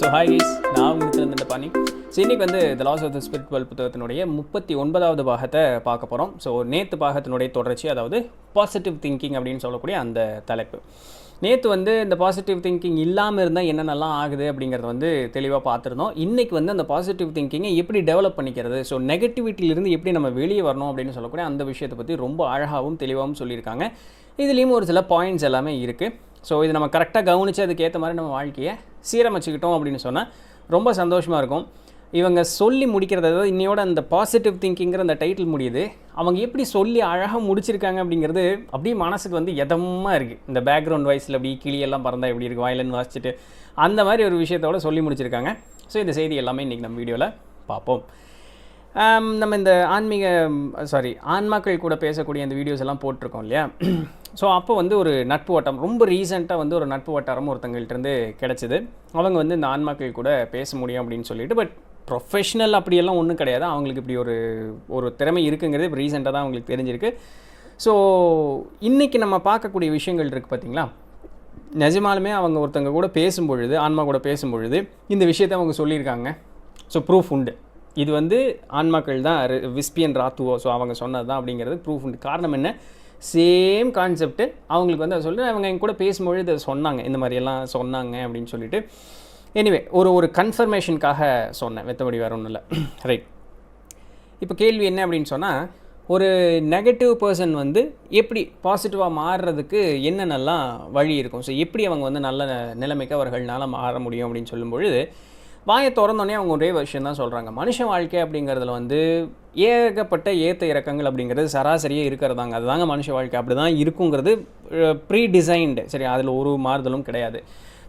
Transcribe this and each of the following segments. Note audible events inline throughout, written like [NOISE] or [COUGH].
So hi guys நான் உங்களுக்கு இந்த பாணி ஸோ இன்றைக்கி வந்து the laws of the spiritual புத்தகத்தினுடைய முப்பத்தி ஒன்பதாவது பாகத்தை பார்க்க போகிறோம் ஸோ நேற்று பாகத்தினுடைய தொடர்ச்சி அதாவது பாசிட்டிவ் திங்கிங் அப்படின்னு சொல்லக்கூடிய அந்த தலைப்பு. நேற்று வந்து இந்த பாசிட்டிவ் திங்கிங் இல்லாமல் இருந்தால் என்னென்னலாம் ஆகுது அப்படிங்கிறத வந்து தெளிவாக பார்த்துருந்தோம். இன்றைக்கி வந்து அந்த பாசிட்டிவ் திங்கிங்கை எப்படி டெவலப் பண்ணிக்கிறது? ஸோ நெகட்டிவிட்டியிலிருந்து எப்படி நம்ம வெளியே வரணும் அப்படின்னு சொல்லக்கூடிய அந்த விஷயத்தை பற்றி ரொம்ப அழகாகவும் தெளிவாகவும் சொல்லியிருக்காங்க. இதுலேயும் ஒரு சில பாயிண்ட்ஸ் எல்லாமே இருக்குது ஸோ இது நம்ம கரெக்டாக கவனித்து அதுக்கேற்ற மாதிரி நம்ம வாழ்க்கையை சீரமைச்சிக்கிட்டோம் அப்படின்னு சொன்னால் ரொம்ப சந்தோஷமாக இருக்கும். இவங்க சொல்லி முடிக்கிறது அதாவது இன்னையோட அந்த பாசிட்டிவ் திங்கிங்கிற அந்த டைட்டில் முடியுது. அவங்க எப்படி சொல்லி அழகாக முடிச்சிருக்காங்க அப்படிங்கிறது அப்படியே மனசுக்கு வந்து எதமாக இருக்குது இந்த பேக்ரவுண்ட் வாய்ஸில் அப்படி கிளியெல்லாம் பறந்தால் எப்படி இருக்குது வயலன் வாசிச்சுட்டு அந்த மாதிரி ஒரு விஷயத்தோட சொல்லி முடிச்சிருக்காங்க. ஸோ இந்த செய்தி எல்லாமே இன்றைக்கி நம்ம வீடியோவில் பார்ப்போம். நம்ம இந்த ஆன்மீக சாரி ஆன்மாக்கள் கூட பேசக்கூடிய இந்த வீடியோஸ் எல்லாம் போட்டிருக்கோம் இல்லையா? ஸோ அப்போ வந்து ஒரு நட்பு வட்டம் ரொம்ப ரீசெண்டாக வந்து ஒரு நட்பு வட்டாரம் ஒருத்தங்கள்ட்டேருந்து கிடச்சிது. அவங்க வந்து இந்த ஆன்மாக்கள் கூட பேச முடியும் அப்படின்னு சொல்லிட்டு பட் ப்ரொஃபஷ்னல் அப்படியெல்லாம் ஒன்றும் கிடையாது. அவங்களுக்கு இப்படி ஒரு ஒரு திறமை இருக்குங்கிறது இப்போ ரீசெண்டாக தான் அவங்களுக்கு தெரிஞ்சிருக்கு. ஸோ இன்றைக்கி நம்ம பார்க்கக்கூடிய விஷயங்கள் இருக்குது பார்த்திங்களா நிஜமாலுமே அவங்க ஒருத்தங்க கூட பேசும்பொழுது ஆன்மா கூட பேசும்பொழுது இந்த விஷயத்தை அவங்க சொல்லியிருக்காங்க. ஸோ ப்ரூஃப் உண்டு. இது வந்து ஆன்மாக்கள் தான் விஸ்பியன் ராத்துவோ ஸோ அவங்க சொன்னது தான் அப்படிங்கிறது ப்ரூஃப் உண்டு. காரணம் என்ன? சேம் கான்செப்ட் அவங்களுக்கு வந்து அதை சொல்லிட்டு அவங்க என் கூட பேசும்பொழுது இதை சொன்னாங்க. இந்த மாதிரியெல்லாம் சொன்னாங்க அப்படின்னு சொல்லிட்டு. எனிவே ஒரு ஒரு கன்ஃபர்மேஷனுக்காக சொன்னேன். வெத்தபடி வேறு ஒன்றும் இல்லை. ரைட் [CLEARS THROAT] இப்போ கேள்வி என்ன அப்படின்னு சொன்னால் ஒரு நெகட்டிவ் பர்சன் வந்து எப்படி பாசிட்டிவாக மாறுறதுக்கு என்னென்னலாம் வழி இருக்கும்? ஸோ எப்படி அவங்க வந்து நல்ல நிலைமைக்கு அவர்களால் மாற முடியும் அப்படின்னு சொல்லும் பொழுது வாயை திறந்தோடனே அவங்க ஒரே விஷயம் தான் சொல்கிறாங்க மனுஷ வாழ்க்கை அப்படிங்கிறதுல வந்து ஏகப்பட்ட ஏற்ற இறக்கங்கள் அப்படிங்கிறது சராசரியே இருக்கிறதாங்க. அதுதாங்க மனுஷ வாழ்க்கை. அப்படி தான் இருக்குங்கிறது ப்ரீ டிசைன்டு சரி அதில் ஒரு மாறுதலும் கிடையாது.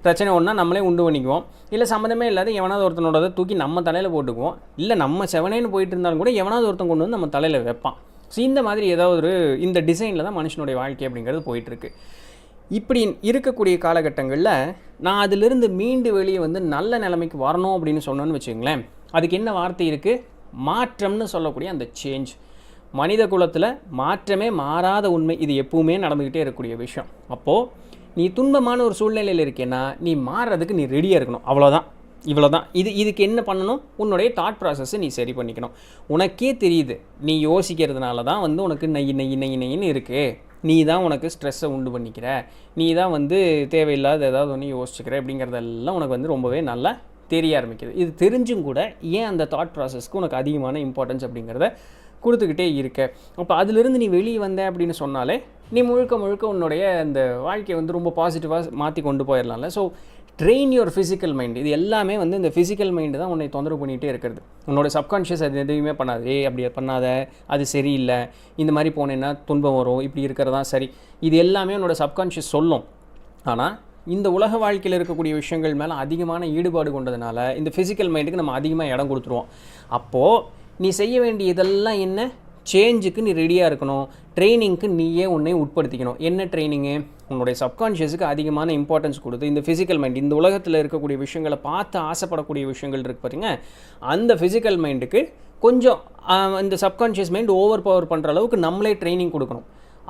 பிரச்சனை ஒன்றா நம்மளே உண்டு பண்ணிக்குவோம். இல்லை சம்மந்தமே இல்லாத எவனாவது ஒருத்தனோட தூக்கி நம்ம தலையில் போட்டுக்குவோம். இல்லை நம்ம செவனேன்னு போயிட்டு இருந்தாலும் கூட எவனாவது ஒருத்தன் கொண்டு வந்து நம்ம தலையில் வைப்பான். ஸோ இந்த மாதிரி ஏதாவது ஒரு இந்த டிசைனில் தான் மனுஷனுடைய வாழ்க்கை அப்படிங்கிறது போயிட்டுருக்கு இப்படி இருக்கக்கூடிய காலகட்டங்களில் நான் அதிலிருந்து மீண்டு வெளியே வந்து நல்ல நிலைமைக்கு வரணும் அப்படின்னு சொன்னோன்னு வச்சுங்களேன் அதுக்கு என்ன வார்த்தை இருக்குது மாற்றம்னு சொல்லக்கூடிய அந்த சேஞ்ச் மனித குலத்தில் மாற்றமே மாறாத உண்மை. இது எப்பவுமே நடந்துக்கிட்டே இருக்கக்கூடிய விஷயம். அப்போது நீ துன்பமான ஒரு சூழ்நிலையில் இருக்கேன்னா நீ மாறுறதுக்கு நீ ரெடியாக இருக்கணும். அவ்வளோதான் இவ்வளோதான் இது இதுக்கு என்ன பண்ணணும்? உன்னுடைய தாட் ப்ராசஸை நீ சரி பண்ணிக்கணும். உனக்கே தெரியுது. நீ யோசிக்கிறதுனால தான் வந்து உனக்கு நெய் நெய் நெய் நெய்ன்னு இருக்குது நீ தான் உனக்கு ஸ்ட்ரெஸ்ஸை உண்டு பண்ணிக்கிற. நீ தான் வந்து தேவையில்லாத ஏதாவது ஒன்று யோசிச்சுக்கிற அப்படிங்கிறதெல்லாம் உனக்கு வந்து ரொம்பவே நல்லா தெரிய ஆரம்பிக்குது. இது தெரிஞ்சும் கூட ஏன் அந்த தாட் ப்ராசஸ்க்கு உனக்கு அதிகமான இம்பார்ட்டன்ஸ் அப்படிங்கிறத கொடுத்துக்கிட்டே இருக்க. அப்போ அதிலிருந்து நீ வெளியே வந்த அப்படின்னு சொன்னாலே நீ முழுக்க முழுக்க உன்னுடைய அந்த வாழ்க்கையை வந்து ரொம்ப பாசிட்டிவாக மாற்றி கொண்டு போயிடலாம்ல so train your physical mind இது எல்லாமே வந்து இந்த ஃபிசிக்கல் மைண்டு தான் உன்னை தொந்தரவு பண்ணிகிட்டே இருக்கிறது. உன்னோட சப்கான்ஷியஸ் அது எதுவுமே பண்ணாது. ஏ அப்படி பண்ணாத. அது சரியில்லை. இந்த மாதிரி போனேன்னா துன்பம் வரும். இப்படி இருக்கிறதா சரி. இது எல்லாமே உன்னோட சப்கான்ஷியஸ் சொல்லும். ஆனால் இந்த உலக வாழ்க்கையில் இருக்கக்கூடிய விஷயங்கள் மேலே அதிகமான ஈடுபாடு கொண்டதுனால இந்த ஃபிசிக்கல் மைண்டுக்கு நம்ம அதிகமாக இடம் கொடுத்துருவோம். அப்போது நீ செய்ய வேண்டியதெல்லாம் என்ன? சேஞ்சுக்கு நீ ரெடியாக இருக்கணும். ட்ரைனிங்க்கு நீயே உன்னை உட்படுத்திக்கணும். என்ன ட்ரைனிங்கு உன்னுடைய சப்கான்ஷியஸுக்கு அதிகமான இம்பார்ட்டன்ஸ் கொடுத்து இந்த ஃபிசிக்கல் மைண்ட் இந்த உலகத்தில் இருக்கக்கூடிய விஷயங்களை பார்த்து ஆசைப்படக்கூடிய விஷயங்கள் இருக்குது பார்த்தீங்க அந்த ஃபிசிக்கல் மைண்டுக்கு கொஞ்சம் இந்த சப்கான்ஷியஸ் மைண்ட் ஓவர் பவர் பண்ணுற அளவுக்கு நம்மளே ட்ரைனிங் கொடுக்கணும்.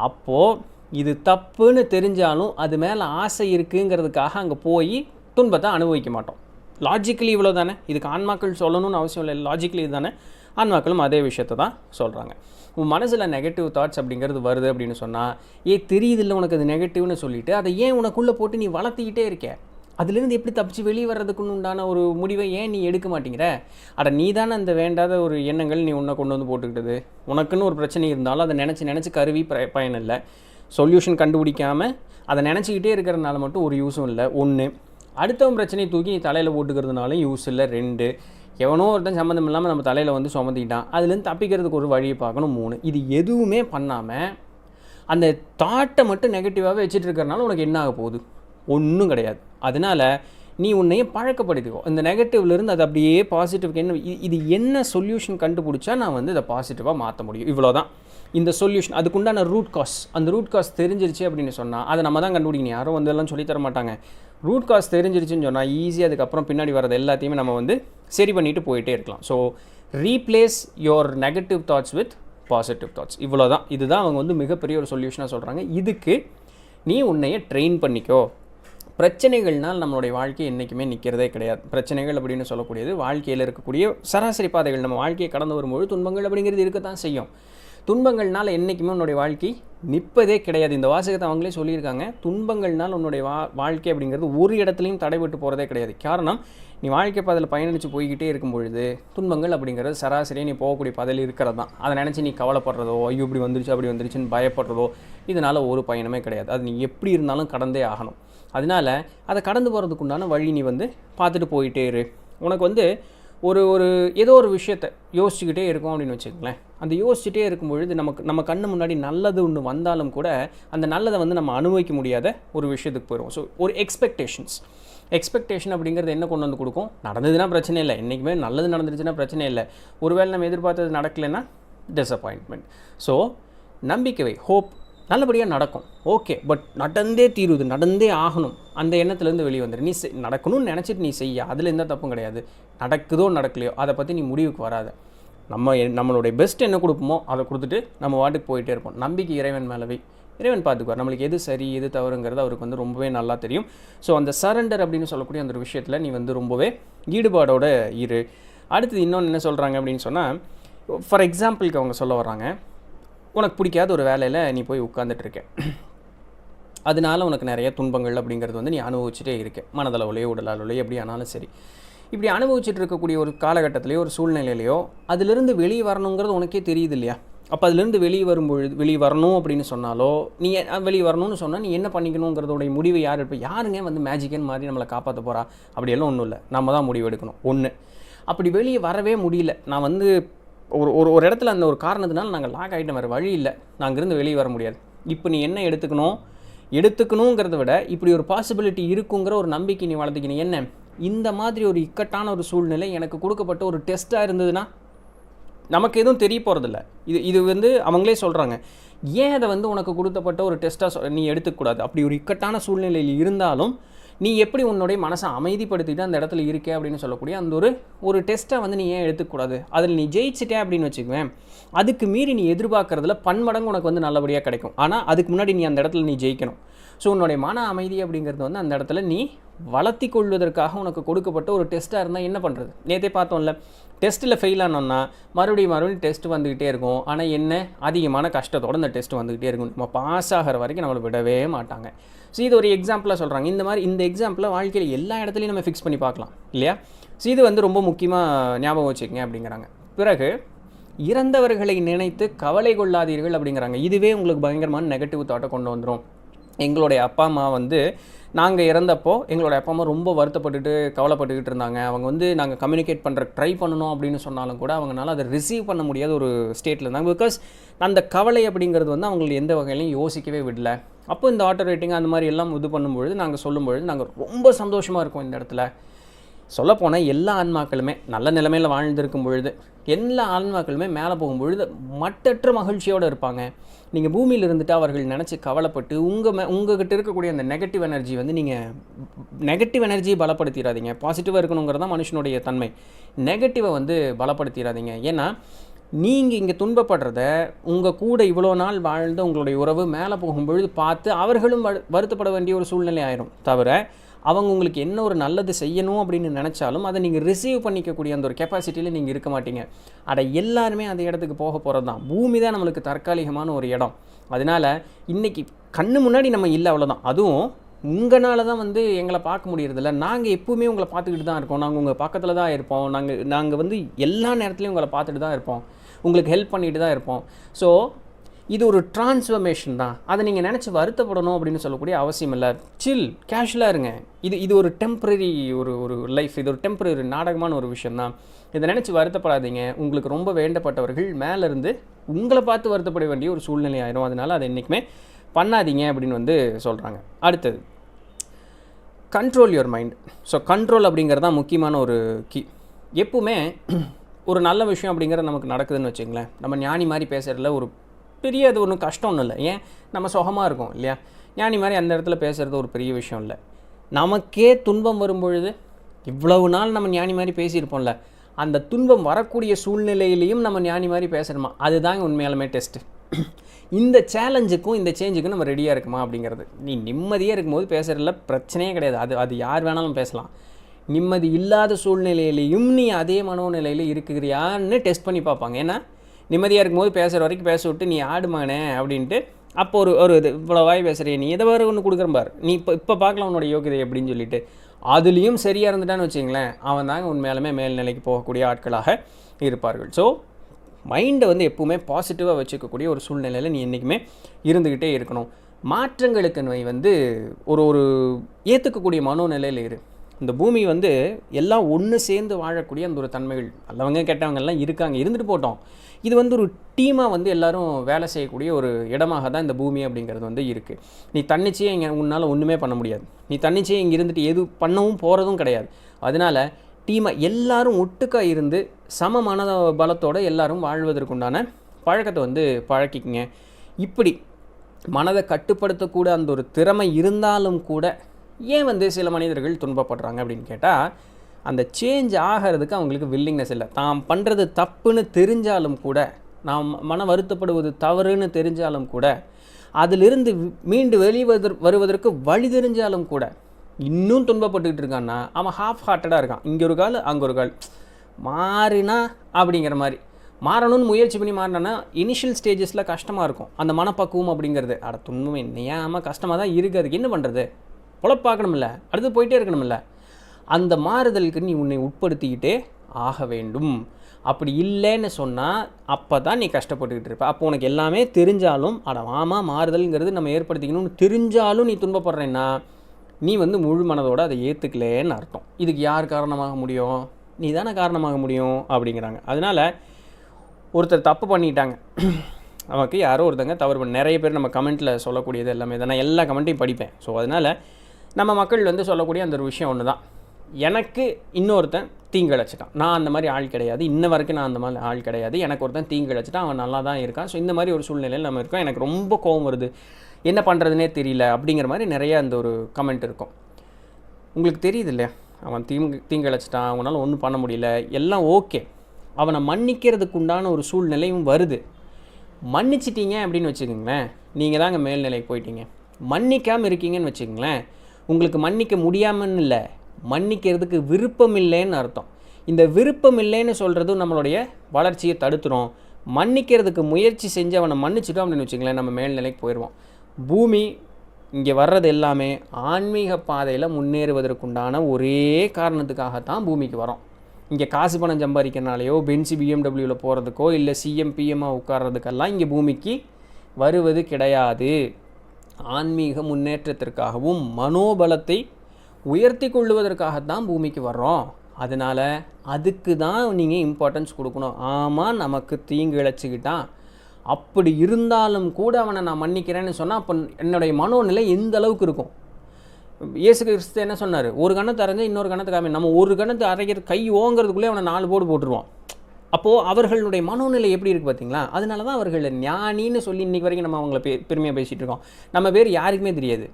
அப்போது இது தப்புன்னு தெரிஞ்சாலும் அது மேலே ஆசை இருக்குங்கிறதுக்காக அங்கே போய் துன்பத்தை அனுபவிக்க மாட்டோம். லாஜிக்கலி இவ்வளோ தானே இதுக்கு ஆன்மாக்கள் சொல்லணும்னு அவசியம் இல்லை. லாஜிக்கலி தானே ஆன்மாக்களும் அதே விஷயத்தை தான் சொல்கிறாங்க உன் மனசில் நெகட்டிவ் தாட்ஸ் அப்படிங்கிறது வருது அப்படின்னு சொன்னால் ஏ தெரியுதில்ல உனக்கு அது நெகட்டிவ்னு சொல்லிட்டு அதை ஏன் உனக்குள்ளே போட்டு நீ வளர்த்திக்கிட்டே இருக்க? அதுலேருந்து எப்படி தப்பிச்சு வெளியே வர்றதுக்குன்னு உண்டான ஒரு முடிவை ஏன் நீ எடுக்க மாட்டேங்கிற? அட நீ தானே அந்த வேண்டாத ஒரு எண்ணங்கள் நீ உன்னை கொண்டு வந்து போட்டுக்கிட்டது. உனக்குன்னு ஒரு பிரச்சனை இருந்தாலும் அதை நினச்சி நினச்சி கருவி பயன் இல்லை. சொல்யூஷன் கண்டுபிடிக்காமல் அதை நினச்சிக்கிட்டே இருக்கிறதுனால மட்டும் ஒரு யூஸும் இல்லை. ஒன்று அடுத்தவன் பிரச்சனையை தூக்கி நீ தலையில் போட்டுக்கிறதுனாலும் யூஸ் இல்லை. ரெண்டு எவனோ ஒருத்தன் சம்மந்தம் இல்லாமல் நம்ம தலையில் வந்து சுமந்திக்கிட்டான் அதுலேருந்து தப்பிக்கிறதுக்கு ஒரு வழியை பார்க்கணும் மூணு. இது எதுவுமே பண்ணாமல் அந்த தாட்டை மட்டும் நெகட்டிவாகவே வச்சுட்டு இருக்கிறனால உனக்கு என்ன ஆக போகுது? ஒன்றும் கிடையாது. அதனால் நீ உன்னையே பழக்கப்படுத்திக்கோ. இந்த நெகட்டிவ்லேருந்து அது அப்படியே பாசிட்டிவ்க்கு என்ன இது என்ன சொல்யூஷன் கண்டுபிடிச்சா நான் வந்து இதை பாசிட்டிவாக மாற்ற முடியும். இவ்வளோ தான் இந்த சொல்யூஷன் அதுக்குண்டான ரூட் காஸ் அந்த ரூட் காஸ் தெரிஞ்சிருச்சு அப்படின்னு சொன்னால் அதை நம்ம தான் கண்டுபிடிக்கணும். யாரும் வந்து எல்லாம் சொல்லித் தர மாட்டாங்க. ரூட் காஸ் தெரிஞ்சிருச்சுன்னு சொன்னால் ஈஸியாக அதுக்கப்புறம் பின்னாடி வரது எல்லாத்தையுமே நம்ம வந்து சரி பண்ணிட்டு போயிட்டே இருக்கலாம். So replace your negative thoughts with positive thoughts இவ்வளோ தான் இதுதான் அவங்க வந்து மிகப்பெரிய ஒரு சொல்யூஷனாக சொல்கிறாங்க இதுக்கு நீ உன்னைய ட்ரெயின் பண்ணிக்கோ. பிரச்சனைகள்னால் நம்மளுடைய வாழ்க்கை என்றைக்குமே நிற்கிறதே கிடையாது. பிரச்சனைகள் அப்படின்னு சொல்லக்கூடியது வாழ்க்கையில் இருக்கக்கூடிய சராசரி பாதைகள். நம்ம வாழ்க்கையை கடந்து வரும்போது துன்பங்கள் அப்படிங்கிறது இருக்கத்தான் செய்யும். துன்பங்கள்னால் என்றைக்குமே உன்னுடைய வாழ்க்கை நிற்பதே கிடையாது. இந்த வாசகத்தை அவங்களே சொல்லியிருக்காங்க. துன்பங்கள்னால் உன்னுடைய வா வாழ்க்கை அப்படிங்கிறது ஒரு இடத்துலையும் தடைபட்டு போகிறதே கிடையாது. காரணம் நீ வாழ்க்கை பாதையில் பயணித்து போய்கிட்டே இருக்கும் பொழுது துன்பங்கள் அப்படிங்கிறது சராசரியாக நீ போகக்கூடிய பதில் இருக்கிறது தான். அதை நினச்சி நீ கவலைப்படுறதோ ஐயோ இப்படி வந்துருச்சு அப்படி வந்துருச்சுன்னு பயப்படுறதோ இதனால் ஒரு பயணமே கிடையாது. அது நீ எப்படி இருந்தாலும் கடந்தே ஆகணும். அதனால அதை கடந்து போகிறதுக்குண்டான வழி நீ வந்து பார்த்துட்டு போயிட்டே இரு. உனக்கு வந்து ஒரு ஒரு ஏதோ ஒரு விஷயத்தை யோசிச்சுக்கிட்டே இருக்கோம் அப்படின்னு வச்சுக்கோங்களேன். அந்த யோசிச்சுட்டே இருக்கும் பொழுது நமக்கு நம்ம கண்ணு முன்னாடி நல்லது ஒன்று வந்தாலும் கூட அந்த நல்லதை வந்து நம்ம அனுபவிக்க முடியாத ஒரு விஷயத்துக்கு போயிடும் ஸோ ஒரு எக்ஸ்பெக்டேஷன்ஸ் எக்ஸ்பெக்டேஷன் அப்படிங்கிறது என்ன கொண்டு வந்து கொடுக்கும்? நடந்ததுன்னா பிரச்சனை இல்லை. என்றைக்குமே நல்லது நடந்துருச்சுன்னா பிரச்சனை இல்லை. ஒருவேளை நம்ம எதிர்பார்த்தது நடக்கலைன்னா டிசப்பாயின்மெண்ட் ஸோ நம்பிக்கை ஹோப் நல்லபடியாக நடக்கும். ஓகே பட் நடந்தே தீருது நடந்தே ஆகணும். அந்த எண்ணத்துலேருந்து வெளியே வந்துடு நீ செய்- நடக்கணும்னு நினச்சிட்டு நீ செய்ய. அதில் எந்த தப்பும் கிடையாது. நடக்குதோ நடக்கலையோ அதை பற்றி நீ முடிவுக்கு வராத. நம்ம எ- நம்மளுடைய பெஸ்ட் என்ன கொடுப்போமோ அதை கொடுத்துட்டு நம்ம வாட்டுக்கு போயிட்டே இருப்போம். நம்பிக்கை இறைவன் மேலவே இறைவன் பார்த்துக்குவார் நம்மளுக்கு எது சரி எது தவறுங்கிறது அவருக்கு வந்து ரொம்பவே நல்லா தெரியும். ஸோ அந்த சரண்டர் அப்படின்னு சொல்லக்கூடிய அந்த ஒரு விஷயத்தில் நீ வந்து ரொம்பவே ஈடுபாடோட இரு. அடுத்தது இன்னொன்று என்ன சொல்கிறாங்க அப்படின்னு சொன்னால் ஃபார் எக்ஸாம்பிளுக்கு அவங்க சொல்ல வர்றாங்க. உனக்கு பிடிக்காத ஒரு வேலையில் நீ போய் உட்காந்துட்டு இருக்க அதனால உனக்கு நிறைய துன்பங்கள் அப்படிங்கிறது வந்து நீ அனுபவிச்சுட்டே இருக்க. மனதளவுலையோ உடலளவுலையோ எப்படி ஆனாலும் சரி. இப்படி அனுபவிச்சுட்டு இருக்கக்கூடிய ஒரு காலகட்டத்திலையோ ஒரு சூழ்நிலையிலையோ அதிலிருந்து வெளியே வரணுங்கிறது உனக்கே தெரியுது இல்லையா? அப்போ அதுலேருந்து வெளியே வரும்பொழுது வெளியே வரணும் அப்படின்னு சொன்னாலோ நீ வெளியே வரணும்னு சொன்னால் நீ என்ன பண்ணிக்கணுங்கிறதோடைய முடிவு யார்? இப்போ யாருங்க வந்து மேஜிக்கன் மாதிரி நம்மளை காப்பாற்ற போகிறா அப்படியெல்லாம் ஒன்றும் இல்லை. நம்ம தான் முடிவு எடுக்கணும். ஒன்று அப்படி வெளியே வரவே முடியல. நான் வந்து ஒரு ஒரு ஒரு இடத்துல அந்த ஒரு காரணத்தினால நாங்கள் லாக் ஆகிட்டோம் வேறு வழி இல்லை. நாங்கள் இருந்து வெளியே வர முடியாது. இப்போ நீ என்ன எடுத்துக்கணும்? எடுத்துக்கணுங்கிறத விட இப்படி ஒரு பாசிபிலிட்டி இருக்குங்கிற ஒரு நம்பிக்கை நீ வளர்த்துக்கணும் என்ன? இந்த மாதிரி ஒரு இக்கட்டான ஒரு சூழ்நிலை எனக்கு கொடுக்கப்பட்ட ஒரு டெஸ்ட்டாக இருந்ததுன்னா நமக்கு எதுவும் தெரிய போகிறதில்ல இது இது வந்து அவங்களே சொல்கிறாங்க ஏன் அதை வந்து உனக்கு கொடுத்தப்பட்ட ஒரு டெஸ்ட்டாக நீ எடுத்துக்கூடாது அப்படி ஒரு இக்கட்டான சூழ்நிலையில் இருந்தாலும் நீ எப்படி உன்னுடைய மனசை அமைதிப்படுத்திட்டு அந்த இடத்துல இருக்கே அப்படின்னு சொல்லக்கூடிய அந்த ஒரு ஒரு டெஸ்ட்டை வந்து நீ ஏன் எடுத்துக்கூடாது? அதில் நீ ஜெயிச்சிட்டே அப்படின்னு வச்சுக்குவேன். அதுக்கு மீறி நீ எதிர்பார்க்குறதுல பன்மடங்கு உனக்கு வந்து நல்லபடியாக கிடைக்கும். ஆனால் அதுக்கு முன்னாடி நீ அந்த இடத்துல நீ ஜெயிக்கணும். ஸோ உன்னுடைய மன அமைதி அப்படிங்கிறது வந்து அந்த இடத்துல நீ வளர்த்தி கொள்வதற்காக உனக்கு கொடுக்கப்பட்ட ஒரு டெஸ்ட்டாக இருந்தால் என்ன பண்ணுறது நேற்றே பார்த்தோம்ல டெஸ்ட்டில் ஃபெயில் ஆனோம்னா மறுபடியும் மறுபடியும் டெஸ்ட் வந்துக்கிட்டே இருக்கும். ஆனால் என்ன? அதிகமான கஷ்டத்தோட அந்த டெஸ்ட் வந்துக்கிட்டே இருக்கும். நம்ம பாஸ் ஆகிற வரைக்கும் நம்மளை விடவே மாட்டாங்க. ஸோ இது ஒரு எக்ஸாம்பிளாக சொல்கிறாங்க இந்த மாதிரி இந்த எக்ஸாம்பிளை வாழ்க்கையில் எல்லா இடத்துலையும் நம்ம ஃபிக்ஸ் பண்ணி பார்க்கலாம் இல்லையா? ஸோ இது வந்து ரொம்ப முக்கியமாக ஞாபகம் வச்சுக்கங்க அப்படிங்கிறாங்க. பிறகு இறந்தவர்களை நினைத்து கவலை கொள்ளாதீர்கள் அப்படிங்கிறாங்க. இதுவே உங்களுக்கு பயங்கரமான நெகட்டிவ் தாட்டை கொண்டு வந்துடும் எங்களுடைய அப்பா அம்மா வந்து நாங்கள் இறந்தப்போ எங்களோட அப்பா அம்மா ரொம்ப வருத்தப்பட்டுட்டு கவலைப்பட்டுக்கிட்டு இருந்தாங்க. அவங்க வந்து நாங்கள் கம்யூனிகேட் பண்ணுற ட்ரை பண்ணணும் அப்படின்னு சொன்னாலும் கூட அவங்களால அதை ரிசீவ் பண்ண முடியாத ஒரு ஸ்டேட்டில் இருந்தாங்க. பிகாஸ் அந்த கவலை அப்படிங்கிறது வந்து அவங்களை எந்த வகையிலையும் யோசிக்கவே விடல. அப்போ இந்த ஆட்டோ ரேட்டிங் அந்த மாதிரி எல்லாம் இது பண்ணும்பொழுது நாங்கள் சொல்லும்பொழுது நாங்கள் ரொம்ப சந்தோஷமாக இருக்கோம் இந்த இடத்துல. சொல்லப்போனால் எல்லா ஆன்மாக்களுமே நல்ல நிலைமையில் வாழ்ந்திருக்கும் பொழுது எல்லா ஆன்மாக்களுமே மேலே போகும் பொழுது மட்டற்ற மகிழ்ச்சியோடு இருப்பாங்க. நீங்கள் பூமியில் இருந்துட்டு அவர்கள் நினச்சி கவலைப்பட்டு உங்கள் மே உங்ககிட்ட இருக்கக்கூடிய அந்த நெகட்டிவ் எனர்ஜி வந்து நீங்கள் நெகட்டிவ் எனர்ஜியை பலப்படுத்திடாதீங்க பாசிட்டிவாக இருக்கணுங்கிறது தான் மனுஷனுடைய தன்மை. நெகட்டிவை வந்து பலப்படுத்திடாதீங்க ஏன்னா நீங்கள் இங்கே துன்பப்படுறத உங்கள் கூட இவ்வளோ நாள் வாழ்ந்த உங்களுடைய உறவு மேலே போகும்பொழுது பார்த்து அவர்களும் வரு- வருத்தப்பட வேண்டிய ஒரு சூழ்நிலை ஆயிரும். தவிர அவங்க உங்களுக்கு என்ன ஒரு நல்லது செய்யணும் அப்படின்னு நினச்சாலும் அதை நீங்கள் ரிசீவ் பண்ணிக்கக்கூடிய அந்த ஒரு கெப்பாசிட்டியில் நீங்கள் இருக்க மாட்டீங்க. அட எல்லாருமே அந்த இடத்துக்கு போக போகிறது தான் பூமி தான் நம்மளுக்கு தற்காலிகமான ஒரு இடம். அதனால் இன்றைக்கி கண்ணு முன்னாடி நம்ம இல்லை அவ்வளோதான் அதுவும் உங்களால தான் வந்து எங்களை பார்க்க முடியறதில்ல. நாங்கள் எப்பவுமே உங்களை பார்த்துக்கிட்டு தான் இருக்கோம். நாங்கள் உங்கள் பக்கத்தில் தான் இருப்போம். நாங்கள் நாங்கள் வந்து எல்லா நேரத்துலையும் உங்களை பார்த்துட்டு தான் இருப்போம். உங்களுக்கு ஹெல்ப் பண்ணிட்டு தான் இருப்போம். ஸோ இது ஒரு டிரான்ஸ்ஃபர்மேஷன் தான். அதை நீங்கள் நினச்சி வருத்தப்படணும் அப்படின்னு சொல்லக்கூடிய அவசியம் இல்லை. சில் கேஷுவலாக இருங்க. இது இது ஒரு டெம்பரரி ஒரு ஒரு லைஃப் இது ஒரு டெம்பரரி நாடகமான ஒரு விஷயம் தான். இதை நினச்சி வருத்தப்படாதீங்க. உங்களுக்கு ரொம்ப வேண்டப்பட்டவர்கள் மேலேருந்து உங்களை பார்த்து வருத்தப்பட வேண்டிய ஒரு சூழ்நிலை ஆயிரும். அதனால் அதை என்றைக்குமே பண்ணாதீங்க அப்படின்னு வந்து சொல்கிறாங்க அடுத்தது control your mind so control அப்படிங்கிறது தான் முக்கியமான ஒரு கீ எப்பவுமே ஒரு நல்ல விஷயம் அப்படிங்கிறது நமக்கு நடக்குதுன்னு வச்சுங்களேன் நம்ம ஞானி மாதிரி பேசுகிறதுல ஒரு பெரிய அது ஒன்றும் கஷ்டம் ஒன்றும் இல்லை. ஏன்? நம்ம சுகமாக இருக்கோம் இல்லையா? ஞானி மாதிரி அந்த இடத்துல பேசுகிறது ஒரு பெரிய விஷயம் இல்லை. நமக்கே துன்பம் வரும்பொழுது இவ்வளவு நாள் நம்ம ஞானி மாதிரி பேசியிருப்போம்ல. அந்த துன்பம் வரக்கூடிய சூழ்நிலையிலையும் நம்ம ஞானி மாதிரி பேசணுமா? அதுதாங்க உண்மையாலுமே டெஸ்ட்டு இந்த சேலஞ்சுக்கும் இந்த சேஞ்சுக்கும் நம்ம ரெடியாக இருக்குமா அப்படிங்கிறது. நீ நிம்மதியாக இருக்கும்போது பேசுகிறதுல பிரச்சனையே கிடையாது. அது அது யார் வேணாலும் பேசலாம். நிம்மதி இல்லாத சூழ்நிலையிலையும் நீ அதே மனோநிலையில் இருக்கிறியான்னு டெஸ்ட் பண்ணி பார்ப்பாங்க. ஏன்னா நிம்மதியாக இருக்கும்போது பேசுகிற வரைக்கும் பேச விட்டு நீ ஆடுமானே அப்படின்ட்டு அப்போ ஒரு ஒரு இது இவ்வளோ வாய் பேசுகிறிய நீ எதை வேறு ஒன்று கொடுக்குறேன் பார். நீ இப்போ இப்போ பார்க்கலாம் உன்னோட யோகிதை அப்படின்னு சொல்லிட்டு அதுலேயும் சரியாக இருந்துட்டான்னு வச்சிங்களேன் அவன் தாங்க உண்மையாலுமே மேல்நிலைக்கு போகக்கூடிய ஆட்களாக இருப்பார்கள். ஸோ மைண்டை வந்து எப்பவுமே பாசிட்டிவாக வச்சுக்கக்கூடிய ஒரு சூழ்நிலையில் நீ என்றைக்குமே இருந்துக்கிட்டே இருக்கணும். மாற்றங்களுக்கு நோய் வந்து ஒரு ஒரு ஏற்றுக்கக்கூடிய மனோநிலையில் இரு. இந்த பூமி வந்து எல்லாம் ஒன்று சேர்ந்து வாழக்கூடிய அந்த ஒரு தன்மைகள். நல்லவங்க கெட்டவங்கெல்லாம் இருக்காங்க. இருந்துட்டு போட்டோம். இது வந்து ஒரு டீமாக வந்து எல்லோரும் வேலை செய்யக்கூடிய ஒரு இடமாக தான் இந்த பூமி அப்படிங்கிறது வந்து இருக்குது நீ தன்னிச்சையே இங்கே உன்னால் ஒன்றுமே பண்ண முடியாது. நீ தன்னிச்சையே இங்கே இருந்துட்டு எது பண்ணவும் போகிறதும் கிடையாது. அதனால் டீமாக எல்லாரும் ஒட்டுக்கா இருந்து சம மனத பலத்தோடு எல்லாரும் வாழ்வதற்குண்டான பழக்கத்தை வந்து பழக்கிக்கங்க. இப்படி மனதை கட்டுப்படுத்தக்கூட அந்த ஒரு திறமை இருந்தாலும் கூட ஏன் வந்து சில மனிதர்கள் துன்பப்படுறாங்க அப்படின்னு கேட்டால் அந்த சேஞ்ச் ஆகிறதுக்கு அவங்களுக்கு வில்லிங்னஸ் இல்லை. தாம் பண்ணுறது தப்புன்னு தெரிஞ்சாலும் கூட நாம் மன வருத்தப்படுவது தவறுன்னு தெரிஞ்சாலும் கூட அதிலிருந்து மீண்டு வெளிவதற் வருவதற்கு வழி தெரிஞ்சாலும் கூட இன்னும் துன்பப்பட்டுக்கிட்டு இருக்கான்னா அவன் ஹாஃப் ஹார்ட்டடாக இருக்கான். இங்கே ஒரு கால் அங்கே ஒரு கால். மாறினா அப்படிங்கிற மாதிரி. மாறணும்னு முயற்சி பண்ணி மாறினா இனிஷியல் ஸ்டேஜஸில் கஷ்டமாக இருக்கும். அந்த மனப்பக்குவம் அப்படிங்கிறது. அட துன்பம் என்னையாமல் கஷ்டமாக தான் இருக்குது அதுக்கு என்ன பண்ணுறது பொழப்பாக்கணும்ல அடுத்து போயிட்டே இருக்கணும்ல அந்த மாறுதலுக்கு நீ உன்னை உட்படுத்திக்கிட்டே ஆக வேண்டும். அப்படி இல்லைன்னு சொன்னால் அப்போ தான் நீ கஷ்டப்பட்டுக்கிட்டு இருப்ப. அப்போ உனக்கு எல்லாமே தெரிஞ்சாலும் அட வாமா மாறுதல்ங்கிறது நம்ம ஏற்படுத்திக்கணும்னு தெரிஞ்சாலும் நீ துன்பப்படுறேன்னா நீ வந்து முழு மனதோடு அதை ஏற்றுக்கலேன்னு அர்த்தம். இதுக்கு யார் காரணமாக முடியும்? நீ தானே காரணமாக முடியும் அப்படிங்கிறாங்க. அதனால் ஒருத்தர் தப்பு பண்ணிட்டாங்க. நமக்கு யாரோ ஒருத்தங்க தவறு பண்ண நிறைய பேர் நம்ம கமெண்ட்டில் சொல்லக்கூடியது எல்லாமே தான். நான் எல்லா கமெண்ட்டையும் படிப்பேன். ஸோ அதனால் நம்ம மக்கள் வந்து சொல்லக்கூடிய அந்த ஒரு விஷயம் ஒன்று தான் எனக்கு இன்னொருத்தன் தீங்கிழைச்சிட்டான். நான் அந்த மாதிரி ஆள் கிடையாது. இன்ன வரைக்கும் நான் அந்த மாதிரி ஆள் கிடையாது. எனக்கு ஒருத்தன் தீங்கிழைச்சிட்டான். அவன் நல்லா தான் இருக்கான். ஸோ இந்த மாதிரி ஒரு சூழ்நிலையில் நம்ம இருக்கோம். எனக்கு ரொம்ப கோவம் வருது. என்ன பண்ணுறதுனே தெரியல அப்படிங்கிற மாதிரி நிறைய அந்த ஒரு கமெண்ட் இருக்கும். உங்களுக்கு தெரியுது இல்லையா? அவன் தீங்கு தீங்கிழைச்சிட்டான். அவனால் ஒன்றும் பண்ண முடியல. எல்லாம் ஓகே அவனை மன்னிக்கிறதுக்கு உண்டான ஒரு சூழ்நிலையும் வருது. மன்னிச்சிட்டீங்க அப்படின்னு வச்சுக்கோங்களேன். நீங்கள் தாங்க மேல்நிலைக்கு போயிட்டீங்க. மன்னிக்காமல் இருக்கீங்கன்னு வச்சுக்கோங்களேன். உங்களுக்கு மன்னிக்க முடியாமன்னு இல்லை. மன்னிக்கிறதுக்கு விருப்பம் இல்லைன்னு அர்த்தம். இந்த விருப்பம் இல்லைன்னு சொல்கிறதும் நம்மளுடைய வளர்ச்சியை தடுத்துரும். மன்னிக்கிறதுக்கு முயற்சி செஞ்சு அவனை மன்னிச்சிட்டோம் அப்படின்னு வச்சுங்களேன் நம்ம மேல்நிலைக்கு போயிடுவோம். பூமி இங்கே வர்றது எல்லாமே ஆன்மீக பாதையில் முன்னேறுவதற்குண்டான ஒரே காரணத்துக்காகத்தான் பூமிக்கு வரோம். இங்கே காசு பணம் சம்பாதிக்கிறனாலையோ பென்சி பிஎம்டபிள்யூவில் போகிறதுக்கோ இல்லை சிஎம் பிஎம்மாக உட்கார்றதுக்கெல்லாம் இங்கே பூமிக்கு வருவது கிடையாது. ஆன்மீக முன்னேற்றத்திற்காகவும் மனோபலத்தை உயர்த்தி கொள்வதற்காகத்தான் பூமிக்கு வர்றோம். அதனால் அதுக்கு தான் நீங்கள் இம்பார்ட்டன்ஸ் கொடுக்கணும். ஆமாம் நமக்கு தீங்கு இழைச்சிக்கிட்டான் அப்படி இருந்தாலும் கூட அவனை நான் மன்னிக்கிறேன்னு சொன்னால் அப்போ என்னுடைய மனோநிலை எந்த அளவுக்கு இருக்கும்? இயேசு கிறிஸ்து என்ன சொன்னார்? ஒரு கணத்தை அரைஞ்சு இன்னொரு கணத்தை காமி நம்ம ஒரு கணத்தை அரைக்கிற கை ஓங்கிறதுக்குள்ளே அவனை நாலு போடு போட்டுருவான். அப்போது அவர்களுடைய மனோநிலை எப்படி இருக்குது பார்த்தீங்களா அதனால தான் அவர்கள் ஞானின்னு சொல்லி இன்றைக்கி வரைக்கும் நம்ம அவங்கள பே பெருமையாக பேசிகிட்டு இருக்கோம். நம்ம பேர் யாருக்குமே தெரியாது.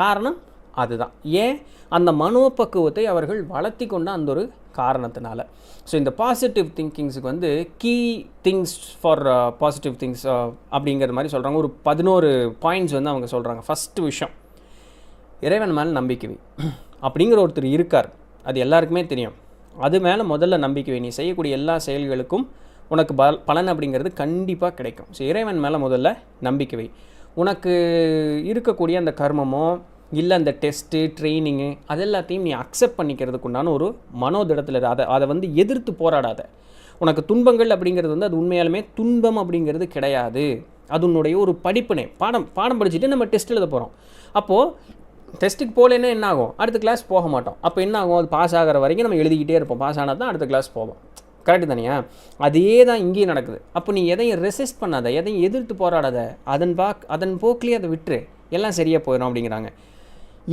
காரணம் அதுதான். ஏன்? அந்த மனோபக்குவத்தை அவர்கள் வளர்த்தி கொண்ட அந்த ஒரு காரணத்தினால. ஸோ இந்த பாசிட்டிவ் திங்கிங்ஸுக்கு வந்து key things for positive things அப்படிங்கிற மாதிரி சொல்கிறாங்க ஒரு பதினோரு பாயிண்ட்ஸ் வந்து அவங்க சொல்கிறாங்க ஃபஸ்ட்டு விஷயம் இறைவன் மேலே நம்பிக்கை [CLEARS THROAT] அப்படிங்கிற ஒருத்தர் இருக்கார். அது எல்லாருக்குமே தெரியும். அது மேலே முதல்ல நம்பிக்கை நீ செய்யக்கூடிய எல்லா செயல்களுக்கும் உனக்கு பல பலன் அப்படிங்கிறது கண்டிப்பாக கிடைக்கும். ஸோ இறைவன் மேலே முதல்ல நம்பிக்கை வை. உனக்கு இருக்கக்கூடிய அந்த கர்மமோ இல்லை அந்த டெஸ்ட்டு ட்ரைனிங்கு அது எல்லாத்தையும் நீ அக்செப்ட் பண்ணிக்கிறதுக்கு உண்டான ஒரு மனோதிடத்தில் அதை அதை வந்து எதிர்த்து போராடாத. உனக்கு துன்பங்கள் அப்படிங்கிறது வந்து அது உண்மையாலுமே துன்பம் அப்படிங்கிறது கிடையாது. அது உன்னுடைய ஒரு படிப்பினை. பாடம் பாடம் படிச்சுட்டு நம்ம டெஸ்ட் எழுத போகிறோம் அப்போது டெஸ்ட்டுக்கு போகலன்னா என்ன ஆகும் அடுத்த கிளாஸ் போக மாட்டோம். அப்போ என்ன ஆகும் அது பாஸ் ஆகிற வரைக்கும் நம்ம எழுதிக்கிட்டே இருப்போம். பாஸ் ஆனால் தான் அடுத்த கிளாஸ் போவோம். கரெக்டு தானியா? அதே தான் இங்கேயும் நடக்குது. அப்போ நீ எதையும் ரெசிஸ்ட் பண்ணாத எதையும் எதிர்த்து போராடாத. அதன் பா அதன் போக்கிலே அதை விட்டுரு. எல்லாம் சரியாக போயிடும் அப்படிங்கிறாங்க.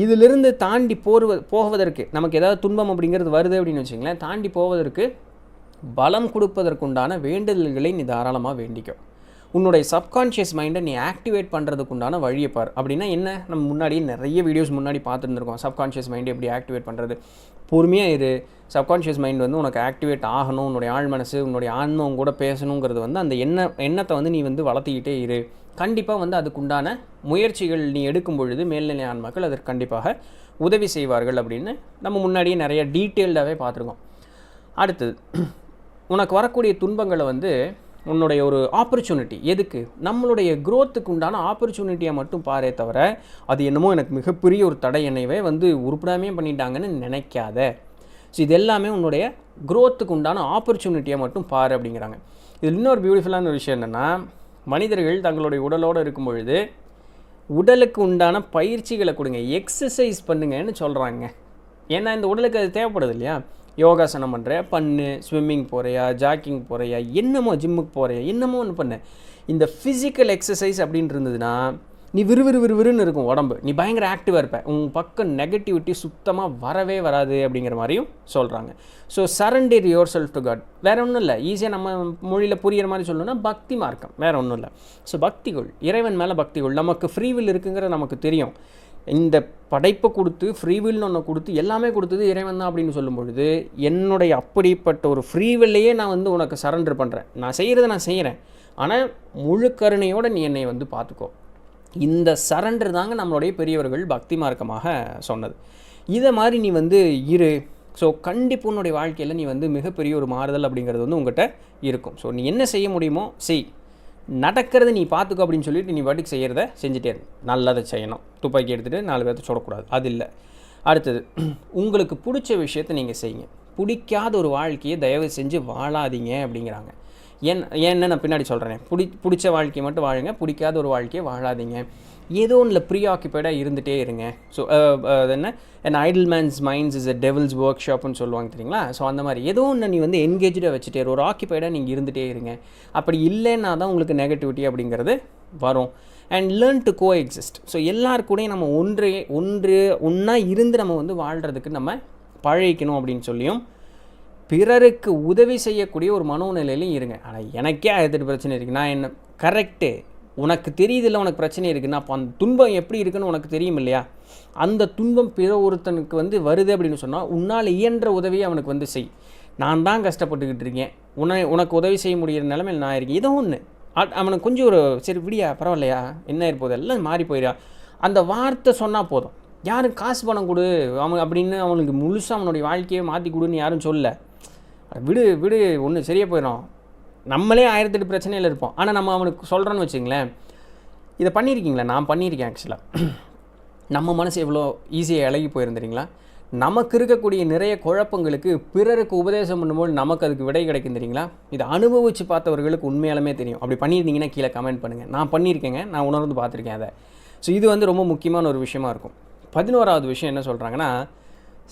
இதிலிருந்து தாண்டி போர்வ போவதற்கு நமக்கு ஏதாவது துன்பம் அப்படிங்கிறது வருது அப்படின்னு வச்சுங்களேன் தாண்டி போவதற்கு பலம் கொடுப்பதற்குண்டான வேண்டுதல்களை நீ தாராளமாக வேண்டிக்கும் உன்னுடைய சப்கான்ஷியஸ் மைண்டை நீ ஆக்டிவேட் பண்ணுறதுக்கு உண்டான வழியை பார். அப்படின்னா என்ன? நம்ம முன்னாடி நிறைய வீடியோஸ் முன்னாடி பார்த்துருந்துருக்கோம். சப்கான்ஷியஸ் மைண்டை எப்படி ஆக்டிவேட் பண்ணுறது பொறுமையாக இரு. சப்கான்ஷியஸ் மைண்ட் வந்து உனக்கு ஆக்டிவேட் ஆகணும். உன்னுடைய ஆழ் மனசு உன்னுடைய ஆன்மம் கூட பேசணுங்கிறது வந்து அந்த எண்ண எண்ணத்தை வந்து நீ வந்து வளர்த்திக்கிட்டே இரு. கண்டிப்பாக வந்து அதுக்குண்டான முயற்சிகள் நீ எடுக்கும் பொழுது மேல்நிலை ஆன்மாக்கள் அதற்கு கண்டிப்பாக உதவி செய்வார்கள் அப்படின்னு நம்ம முன்னாடியே நிறைய டீட்டெயில்டாகவே பார்த்துருக்கோம். அடுத்தது உனக்கு வரக்கூடிய துன்பங்களை வந்து உன்னுடைய ஒரு ஆப்பர்ச்சுனிட்டி எதுக்கு? நம்மளுடைய க்ரோத்துக்கு உண்டான ஆப்பர்ச்சுனிட்டியை மட்டும் பாரே தவிர அது என்னமோ எனக்கு மிகப்பெரிய ஒரு தடை என்னையவே வந்து உருப்படாமே பண்ணிட்டாங்கன்னு நினைக்காத. ஸோ இது எல்லாமே உன்னுடைய க்ரோத்துக்கு உண்டான ஆப்பர்ச்சுனிட்டியை மட்டும் பாரு அப்படிங்கிறாங்க. இதில் இன்னொரு பியூட்டிஃபுல்லான ஒரு விஷயம் என்னென்னா மனிதர்கள் தங்களுடைய உடலோடு இருக்கும் பொழுது உடலுக்கு உண்டான பயிற்சிகளை கொடுங்க எக்ஸசைஸ் பண்ணுங்கன்னு சொல்கிறாங்க ஏன்னா இந்த உடலுக்கு அது தேவைப்படுது இல்லையா? யோகாசனம் பண்ணுற பண்ணு ஸ்விம்மிங் போகிறியா ஜாக்கிங் போகிறியா என்னமோ ஜிம்முக்கு போகிறியா என்னமோ ஒன்று பண்ணு. இந்த ஃபிசிக்கல் எக்ஸசைஸ் அப்படின்னு இருந்ததுன்னா நீ விறுவிறு விறுவிறுன்னு இருக்கும் உடம்பு. நீ பயங்கர ஆக்டிவாக இருப்ப. உன் பக்கம் நெகட்டிவிட்டி சுத்தமாக வரவே வராது அப்படிங்கிற மாதிரியும் சொல்கிறாங்க so surrender yourself to God வேறு ஒன்றும் இல்லை. ஈஸியாக நம்ம மொழியில் புரியிற மாதிரி சொல்லணும்னா பக்தி மார்க்கம். வேறு ஒன்றும் இல்லை. ஸோ பக்திகள் இறைவன் மேலே பக்திகள் நமக்கு ஃப்ரீவில் இருக்குங்கிறது நமக்கு தெரியும். இந்த படைப்பை கொடுத்து ஃப்ரீவில்னு ஒன்று கொடுத்து எல்லாமே கொடுத்தது இறைவன் தான் அப்படின்னு சொல்லும் பொழுது என்னுடைய அப்படிப்பட்ட ஒரு ஃப்ரீவில்லையே நான் வந்து உனக்கு சரண்டர் பண்ணுறேன் நான் செய்கிறத நான் செய்கிறேன் ஆனால் முழு கருணையோடு நீ என்னை வந்து பார்த்துக்கோ. இந்த சரண்டர் தாங்க நம்மளுடைய பெரியவர்கள் பக்தி மார்க்கமாக சொன்னது. இதை மாதிரி நீ வந்து இரு. ஸோ கண்டிப்பாக உன்னுடைய வாழ்க்கையில் நீ வந்து மிகப்பெரிய ஒரு மாறுதல் அப்படிங்கிறது வந்து உங்கள்கிட்ட இருக்கும். ஸோ நீ என்ன செய்ய முடியுமோ செய். நடக்கிறத நீ பார்த்துக்கோ அப்படின்னு சொல்லிட்டு நீ வாட்டுக்கு செய்கிறத செஞ்சுட்டே இரு. நல்லதை செய்யணும். துப்பாக்கி எடுத்துகிட்டு நாலு பேர்த்த சுடக்கூடாது. அது இல்லை. அடுத்தது [CLEARS THROAT] உங்களுக்கு பிடிச்ச விஷயத்த நீங்கள் செய்யுங்க. பிடிக்காத ஒரு வாழ்க்கையை தயவு செஞ்சு வாழாதீங்க அப்படிங்கிறாங்க. ஏன் ஏன்னு நான் பின்னாடி சொல்கிறேன் பிடி பிடிச்ச வாழ்க்கையை மட்டும் வாழுங்க. பிடிக்காத ஒரு வாழ்க்கையை வாழாதீங்க. ஏதோ ஒன்றில் ப்ரீ ஆக்கியபைடாக இருந்துகிட்டே இருங்க ஸோ அது என்ன? An idle man's minds is a devil's work ஷாப்னு சொல்லுவாங்க தெரியுங்களா? ஸோ அந்த மாதிரி. ஏதோ ஒன்று நீ வந்து என்கேஜாக வச்சுட்டே ஒரு ஆக்கியபைடாக நீங்கள் இருந்துகிட்டே இருங்க. அப்படி இல்லைன்னா தான் உங்களுக்கு நெகட்டிவிட்டி அப்படிங்கிறது வரும். And learn to coexist so எல்லாருக்கூடையும் நம்ம ஒன்றே ஒன்று ஒன்றா இருந்து நம்ம வந்து வாழ்கிறதுக்கு நம்ம பழகிக்கணும் அப்படின்னு சொல்லியும் பிறருக்கு உதவி செய்யக்கூடிய ஒரு மனோநிலையிலையும் இருங்க. ஆனால் எனக்கே அது பிரச்சனை இருக்குது நான் என்ன கரெக்டு உனக்கு தெரியுதில்ல உனக்கு பிரச்சனை இருக்குன்னா அப்போ அந்த துன்பம் எப்படி இருக்குன்னு உனக்கு தெரியும் இல்லையா? அந்த துன்பம் பிற ஒருத்தனுக்கு வந்து வருது அப்படின்னு சொன்னால் உன்னால் இயன்ற உதவியை அவனுக்கு வந்து செய். நான் தான் கஷ்டப்பட்டுக்கிட்டு இருக்கேன். உன உனக்கு உதவி செய்ய முடியிற நிலமையில் நான் இருக்கேன். இதோ ஒன்று அவனுக்கு கொஞ்சம் ஒரு சரி விடியா பரவாயில்லையா? என்ன இருப்போது எல்லாம் மாறி போயிடா அந்த வார்த்தை சொன்னால் போதும். யாரும் காசு பணம் கொடு அவன் அப்படின்னு அவனுக்கு முழுசாக அவனுடைய வாழ்க்கையை மாற்றி கொடுன்னு யாரும் சொல்ல விடு விடு ஒன்று சரியாக போயிடும் நம்மளே ஆயிரத்தெட்டு பிரச்சனையில் இருப்போம். ஆனால் நம்ம அவனுக்கு சொல்கிறோன்னு வச்சுங்களேன் இதை பண்ணியிருக்கீங்களா? நான் பண்ணியிருக்கேன் ஆக்சுவலாக நம்ம மனசு எவ்வளோ ஈஸியாக இழகி போயிருந்துறீங்களா நமக்கு இருக்கக்கூடிய நிறைய குழப்பங்களுக்கு பிறருக்கு உபதேசம் பண்ணும்போது நமக்கு அதுக்கு விடை கிடைக்கும் தெரியுங்களா? இதை அனுபவித்து பார்த்தவர்களுக்கு உண்மையாலுமே தெரியும். அப்படி பண்ணியிருந்தீங்கன்னா கீழே கமெண்ட் பண்ணுங்கள் நான் பண்ணியிருக்கேங்க. நான் உணர்ந்து பார்த்துருக்கேன் அதை. ஸோ இது வந்து ரொம்ப முக்கியமான ஒரு விஷயமா இருக்கும். பதினோராவது விஷயம் என்ன சொல்கிறாங்கன்னா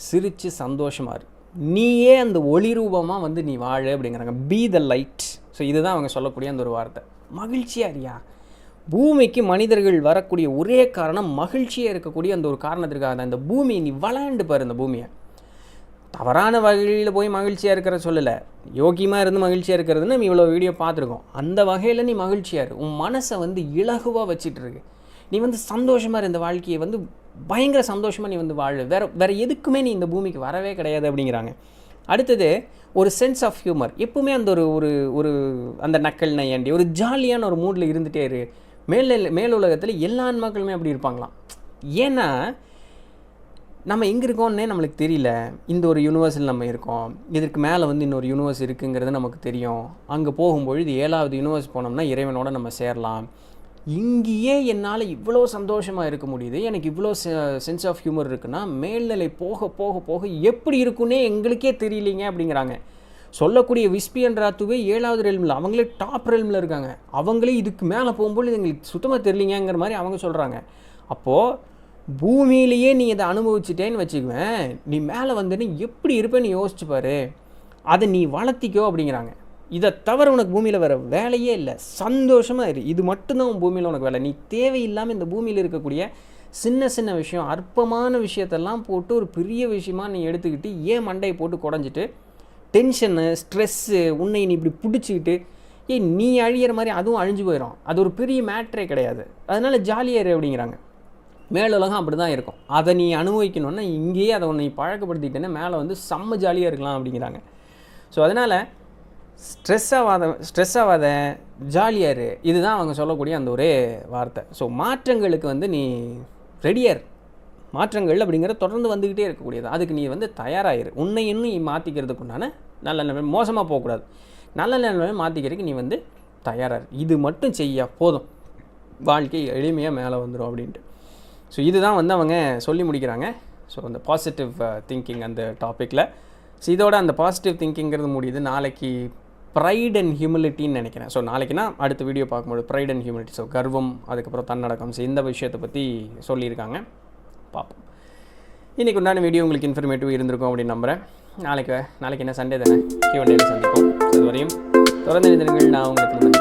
சிரித்து சந்தோஷமாக இரு. நீயே அந்த ஒளி ரூபமாக வந்து நீ வாழ அப்படிங்கிறாங்க. பி த லைட் ஸோ இதுதான் அவங்க சொல்லக்கூடிய அந்த ஒரு வார்த்தை. மகிழ்ச்சியாக இல்லையா? பூமிக்கு மனிதர்கள் வரக்கூடிய ஒரே காரணம் மகிழ்ச்சியாக இருக்கக்கூடிய அந்த ஒரு காரணத்திற்காக தான். இந்த பூமியை நீ விளையாண்டு பாரு இந்த பூமியை. தவறான வகையில் போய் மகிழ்ச்சியாக இருக்கிற சொல்லலை. யோகியமாக இருந்து மகிழ்ச்சியாக இருக்கிறதுன்னு நம்ம இவ்வளோ வீடியோ பார்த்துருக்கோம். அந்த வகையில் நீ மகிழ்ச்சியாக இரு. உன் மனசை வந்து இலகுவாக வச்சிட்ருக்கு நீ வந்து சந்தோஷமாக இருந்த வாழ்க்கையை வந்து பயங்கர சந்தோஷமாக நீ வந்து வாழு. வேற வேறு எதுக்குமே நீ இந்த பூமிக்கு வரவே கிடையாது அப்படிங்கிறாங்க. அடுத்தது ஒரு சென்ஸ் ஆஃப் ஹியூமர் எப்பவுமே அந்த ஒரு ஒரு ஒரு அந்த நக்கல் நையாண்டி ஒரு ஜாலியான ஒரு மூடில் இருந்துகிட்டே இரு. மேல் மேல் உலகத்தில் எல்லா ஆன்மாக்களுமே அப்படி இருப்பாங்களாம். ஏன்னா நம்ம எங்கே இருக்கோம்னே நம்மளுக்கு தெரியல. இந்த ஒரு யூனிவர்ஸில் நம்ம இருக்கோம். இதற்கு மேலே வந்து இன்னொரு யூனிவர்ஸ் இருக்குங்கிறது நமக்கு தெரியும். அங்கே போகும்பொழுது ஏழாவது யூனிவர்ஸ் போனோம்னா இறைவனோட நம்ம சேரலாம். இங்கேயே என்னால் இவ்வளோ சந்தோஷமாக இருக்க முடியுது. எனக்கு இவ்வளோ சென்ஸ் ஆஃப் ஹியூமர் இருக்குன்னா மேல்நிலை போக போக போக எப்படி இருக்குன்னே எங்களுக்கே தெரியலிங்க அப்படிங்கிறாங்க. சொல்லக்கூடிய விஸ்பியன் ராத்துவே ஏழாவது ரெல்மில் அவங்களே டாப் ரெல்மில் இருக்காங்க. அவங்களே இதுக்கு மேலே போகும்போது எங்களுக்கு சுத்தமாக தெரியலிங்கிற மாதிரி அவங்க சொல்கிறாங்க அப்போது பூமியிலேயே நீ இதை அனுபவிச்சிட்டேன்னு வச்சுக்குவேன். நீ மேலே வந்துன்னு எப்படி இருப்பேன்னு யோசிச்சு பாரு. அதை நீ வளர்த்திக்கோ அப்படிங்கிறாங்க. இதை தவிர உனக்கு பூமியில் வேறு வேலையே இல்லை. சந்தோஷமாக இரு. இது மட்டும்தான் உன் பூமியில் உனக்கு வேலை. நீ தேவையில்லாமல் இந்த பூமியில் இருக்கக்கூடிய சின்ன சின்ன விஷயம் அற்பமான விஷயத்தெல்லாம் போட்டு ஒரு பெரிய விஷயமா நீ எடுத்துக்கிட்டு ஏன் மண்டையை போட்டு குடஞ்சிட்டு டென்ஷனு ஸ்ட்ரெஸ்ஸு உன்னை நீ இப்படி பிடிச்சிக்கிட்டு ஏய் நீ அழியிற மாதிரி அதுவும் அழிஞ்சு போயிடும் அது ஒரு பெரிய மேட்ரே கிடையாது. அதனால ஜாலியாக இரு அப்படிங்கிறாங்க. மேலுலகம் அப்படி தான் இருக்கும். அதை நீ அனுபவிக்கணுன்னா இங்கேயே அதை உன்னை நீ பழக்கப்படுத்திட்டேன்னா மேலே வந்து செம்ம ஜாலியாக இருக்கலாம் அப்படிங்கிறாங்க. ஸோ அதனால் ஸ்ட்ரெஸ் ஆகாத ஸ்ட்ரெஸ் ஆகாத ஜாலியாக இரு இதுதான் அவங்க சொல்லக்கூடிய அந்த ஒரே வார்த்தை. ஸோ மாற்றங்களுக்கு வந்து நீ ரெடியார். மாற்றங்கள் அப்படிங்கிற தொடர்ந்து வந்துக்கிட்டே இருக்கக்கூடியது. அதுக்கு நீ வந்து தயாராகிரு உன்னை இன்னும் நீ மாற்றிக்கிறதுக்கு உண்டான நல்ல நிலைமை மோசமாக போகக்கூடாது. நல்ல நிலைமை மாற்றிக்கிறதுக்கு நீ வந்து தயாராக இரு. இது மட்டும் செய்ய போதும். வாழ்க்கை எளிமையாக மேலே வந்துடும் அப்படின்ட்டு. ஸோ இதுதான் வந்து அவங்க சொல்லி முடிக்கிறாங்க. ஸோ அந்த பாசிட்டிவ் திங்கிங் uh, அந்த டாப்பிக்கில் ஸோ இதோட அந்த பாசிட்டிவ் திங்கிங்கிறது முடியுது. நாளைக்கு ப்ரைட் அண்ட் ஹியூமிலிட்டின்னு நினைக்கிறேன். ஸோ நாளைக்குனா அடுத்த வீடியோ பார்க்கும்போது ப்ரைட் அண்ட் ஹியூமிலிட்டி ஸோ கர்வம் அதுக்கப்புறம் தன்னடக்கம் ஸோ இந்த விஷயத்தை பற்றி சொல்லியிருக்காங்க. பார்ப்போம். இன்றைக்கி உண்டான வீடியோ உங்களுக்கு இன்ஃபர்மேட்டிவ் இருந்திருக்கும் அப்படின்னு நம்புகிறேன் நாளைக்கு நாளைக்கு என்ன சண்டே தானே? கியூ சந்திப்போம். அதுவரையும் தொடர்ந்து நான் உங்களுக்கு